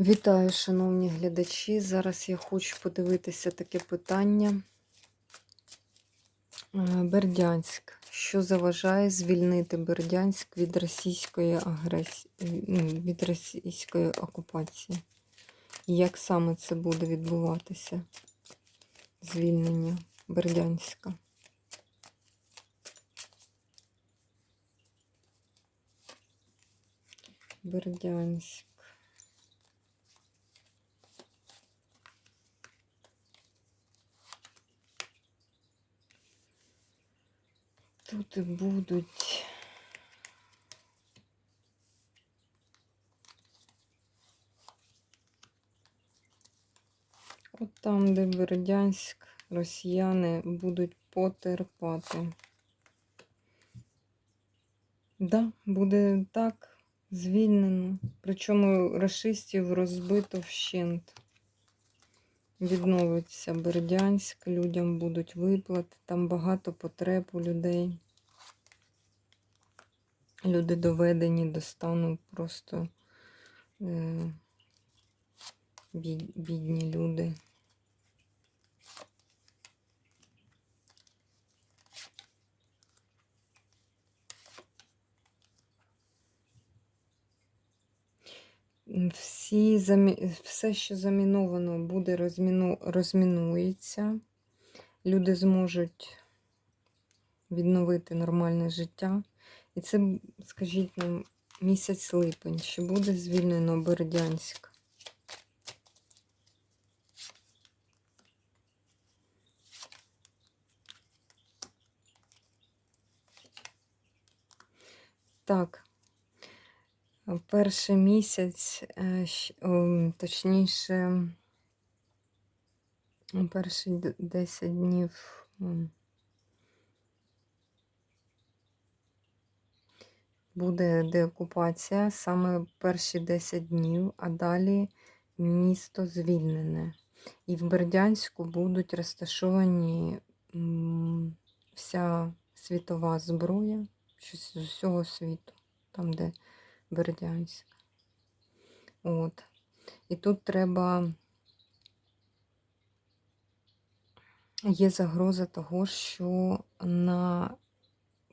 Вітаю, шановні глядачі. Зараз я хочу подивитися таке питання. Е, Бердянськ. Що заважає звільнити Бердянськ від російської агресії, ну, від російської окупації? І як саме це буде відбуватися? Звільнення Бердянська? Бердянськ. Тут і будуть. От там, де Бердянськ, росіяни будуть потерпати. Да, буде так звільнено. Причому расистів розбито вщент. Відновиться Бердянськ, людям будуть виплати, там багато потреб у людей. Люди доведені до стану просто е, бідні люди. Всі. Все, що заміновано, буде розміну... розмінується. Люди зможуть відновити нормальне життя. І це, скажіть нам, місяць липень. Чи буде звільнено Бердянськ? Так, перший місяць, е, точніше, перші 10 днів. Буде деокупація саме перші 10 днів, а далі місто звільнене. І в Бердянську будуть розташовані вся світова зброя щось з усього світу, там, де Бердянськ. От. І тут треба. Є загроза того, що на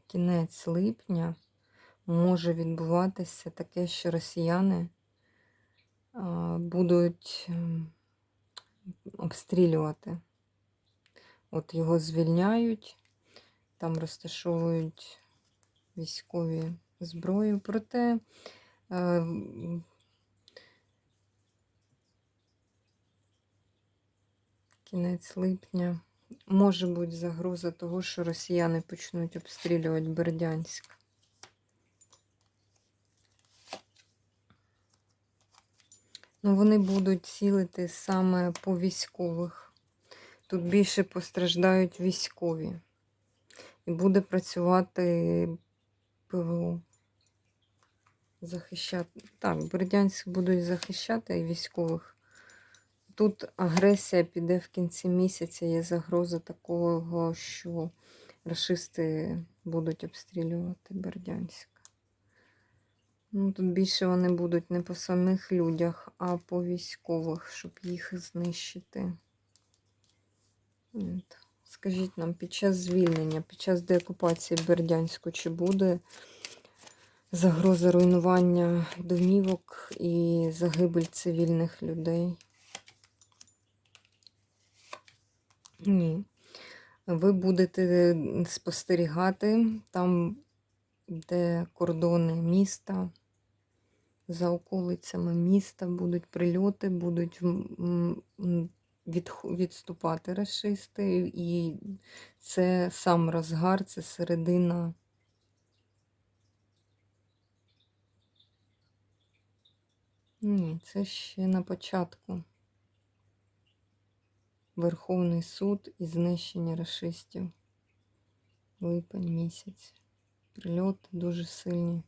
кінець липня може відбуватися таке, що росіяни будуть ем, обстрілювати. От його звільняють, там розташовують військові зброю. Проте е, кінець липня може бути загроза того, що росіяни почнуть обстрілювати Бердянськ. Ну, вони будуть цілити саме по військових. Тут більше постраждають військові. І буде працювати ПВО. Захищати. Так, Бердянськ будуть захищати військових. Тут агресія піде в кінці місяця, є загроза такого, що рашисти будуть обстрілювати Бердянськ. Ну, тут більше вони будуть не по самих людях, а по військових, щоб їх знищити. Скажіть нам, під час звільнення, під час деокупації Бердянську, чи буде загроза руйнування домівок і загибель цивільних людей? Ні. Ви будете спостерігати там, де кордони міста, за околицями міста будуть прильоти, будуть відступати расисти, і це сам розгар, це середина. Ні, це ще на початку. Верховний суд і знищення расистів. Липень місяць. Прильоти дуже сильні.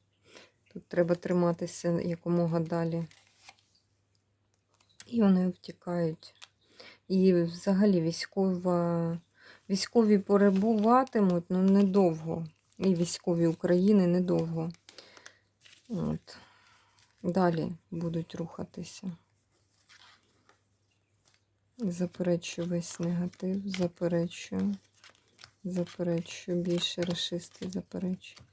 Тут треба триматися якомога далі. І вони втікають. І взагалі військова, військові перебуватимуть, ну недовго. І військові України недовго. От. Далі будуть рухатися. Заперечую весь негатив, заперечую. Заперечую більше расисти, заперечую.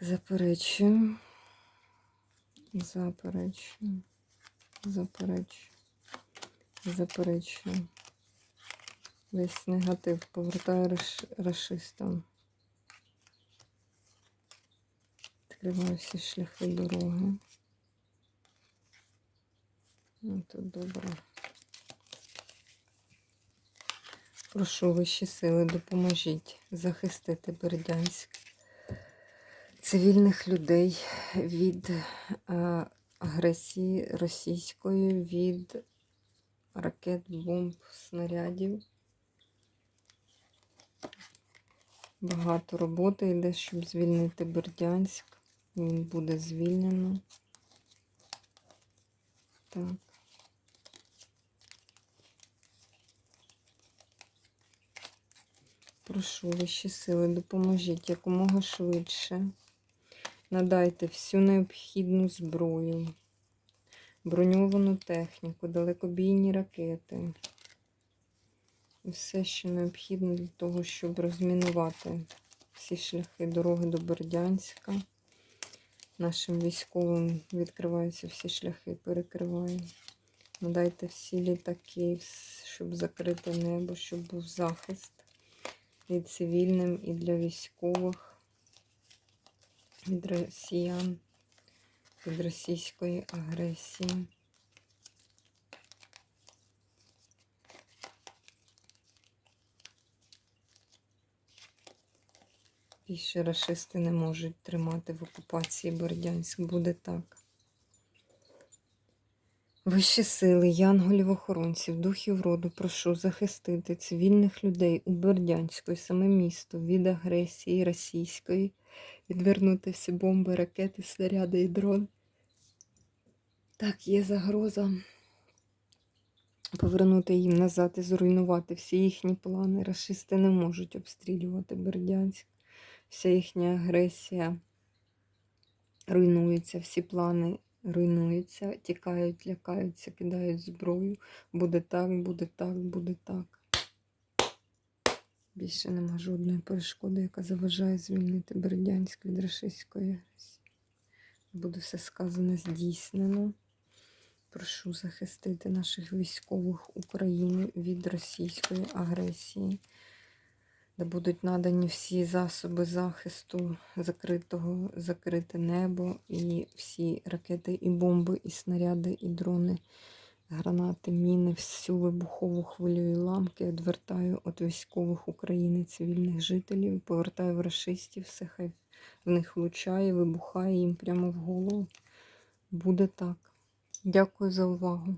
Заперечую. Заперечую. Заперечую. Заперечую. Весь негатив повертаю раш- Відкриваю всі шляхи дороги. Ну, тут добре. Прошу вищі сили, допоможіть захистити Бердянськ цивільних людей від е, агресії російської, від ракет, бомб, снарядів. Багато роботи йде, щоб звільнити Бердянськ. Він буде звільнено. Так. Прошу вищі сили, допоможіть якомога швидше. Надайте всю необхідну зброю, броньовану техніку, далекобійні ракети. Все, що необхідно для того, щоб розмінувати всі шляхи дороги до Бердянська. Нашим військовим відкриваються всі шляхи, перекриває. Надайте всі літаки, щоб закрити небо, щоб був захист і цивільним, і для військових, від росіян, від російської агресії. Більше рашисти не можуть тримати в окупації Бердянськ. Буде так. Вищі сили, янголів охоронців, духів роду, прошу захистити цивільних людей у Бердянську і саме місто від агресії російської, відвернути всі бомби, ракети, снаряди і дрон. Так, є загроза повернути їм назад і зруйнувати всі їхні плани. Рашисти не можуть обстрілювати Бердянськ. Вся їхня агресія руйнується, всі плани руйнуються, тікають, лякаються, кидають зброю. Буде так, буде так, буде так. Більше нема жодної перешкоди, яка заважає звільнити Бердянськ від рашистської агресії. Буде все сказане здійснено. Прошу захистити наших військових України від російської агресії, де будуть надані всі засоби захисту закритого, закрите небо, і всі ракети, і бомби, і снаряди, і дрони, гранати, міни, всю вибухову хвилю і ламки відвертаю від військових України, цивільних жителів, повертаю в рашистів, все хай в них влучає, вибухає їм прямо в голову. Буде так. Дякую за увагу.